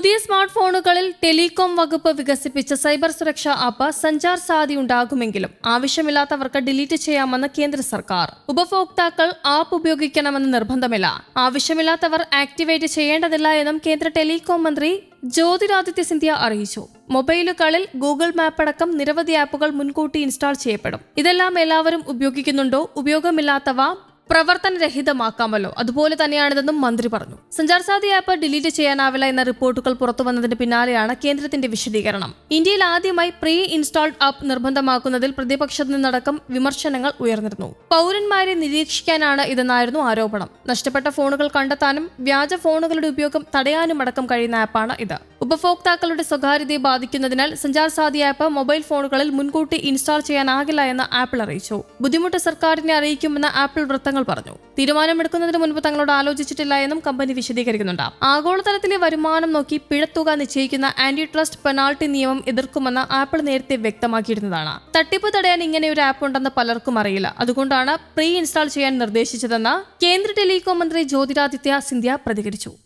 പുതിയ സ്മാർട്ട് ഫോണുകളിൽ ടെലികോം വകുപ്പ് വികസിപ്പിച്ച സൈബർ സുരക്ഷാ ആപ്പ് സഞ്ചാർ സാധി ഉണ്ടാകുമെങ്കിലും ആവശ്യമില്ലാത്തവർക്ക് ഡിലീറ്റ് ചെയ്യാമെന്ന് കേന്ദ്ര സർക്കാർ. ഉപഭോക്താക്കൾ ആപ്പ് ഉപയോഗിക്കണമെന്ന് നിർബന്ധമില്ല. ആവശ്യമില്ലാത്തവർ ആക്ടിവേറ്റ് ചെയ്യേണ്ടതില്ല എന്നും കേന്ദ്ര ടെലികോം മന്ത്രി ജ്യോതിരാദിത്യ സിന്ധ്യ അറിയിച്ചു. മൊബൈലുകളിൽ ഗൂഗിൾ മാപ്പ് അടക്കം നിരവധി ആപ്പുകൾ മുൻകൂട്ടി ഇൻസ്റ്റാൾ ചെയ്യപ്പെടും. ഇതെല്ലാം എല്ലാവരും ഉപയോഗിക്കുന്നുണ്ടോ? ഉപയോഗമില്ലാത്തവ പ്രവർത്തനരഹിതമാക്കാമല്ലോ. അതുപോലെ തന്നെയാണിതെന്നും മന്ത്രി പറഞ്ഞു. സഞ്ചാർ സാധി ആപ്പ് ഡിലീറ്റ് ചെയ്യാനാവില്ല എന്ന റിപ്പോർട്ടുകൾ പുറത്തു വന്നതിന് പിന്നാലെയാണ് കേന്ദ്രത്തിന്റെ വിശദീകരണം. ഇന്ത്യയിൽ ആദ്യമായി പ്രീ ഇൻസ്റ്റാൾഡ് ആപ്പ് നിർബന്ധമാക്കുന്നതിൽ പ്രതിപക്ഷത്തു നിന്നടക്കം വിമർശനങ്ങൾ ഉയർന്നിരുന്നു. പൗരന്മാരെ നിരീക്ഷിക്കാനാണ് ഇതെന്നായിരുന്നു ആരോപണം. നഷ്ടപ്പെട്ട ഫോണുകൾ കണ്ടെത്താനും വ്യാജ ഫോണുകളുടെ ഉപയോഗം തടയാനുമടക്കം കഴിയുന്ന ആപ്പാണ് ഇത്. ഉപഭോക്താക്കളുടെ സ്വകാര്യതയെ ബാധിക്കുന്നതിനാൽ സഞ്ചാർ സാധി ആപ്പ് മൊബൈൽ ഫോണുകളിൽ മുൻകൂട്ടി ഇൻസ്റ്റാൾ ചെയ്യാനാകില്ല എന്ന് ആപ്പിൾ അറിയിച്ചു. ബുദ്ധിമുട്ട് സർക്കാരിനെ അറിയിക്കുമെന്ന് ആപ്പിൾ വൃത്തങ്ങൾ പറഞ്ഞു. തീരുമാനമെടുക്കുന്നതിന് മുൻപ് തങ്ങളോട് ആലോചിച്ചിട്ടില്ല എന്നും കമ്പനി വിശദീകരിക്കുന്നുണ്ട്. ആഗോളതലത്തിലെ വരുമാനം നോക്കി പിഴത്തുക നിശ്ചയിക്കുന്ന ആന്റി ട്രസ്റ്റ് പെനാൾട്ടി നിയമം എതിർക്കുമെന്ന് ആപ്പിൾ നേരത്തെ വ്യക്തമാക്കിയിരുന്നതാണ്. തട്ടിപ്പ് തടയാൻ ഇങ്ങനെ ഒരു ആപ്പ് ഉണ്ടെന്ന് പലർക്കും അറിയില്ല. അതുകൊണ്ടാണ് പ്രീ ഇൻസ്റ്റാൾ ചെയ്യാൻ നിർദ്ദേശിച്ചതെന്ന് കേന്ദ്ര ടെലികോം മന്ത്രി ജ്യോതിരാദിത്യ സിന്ധ്യ പ്രതികരിച്ചു.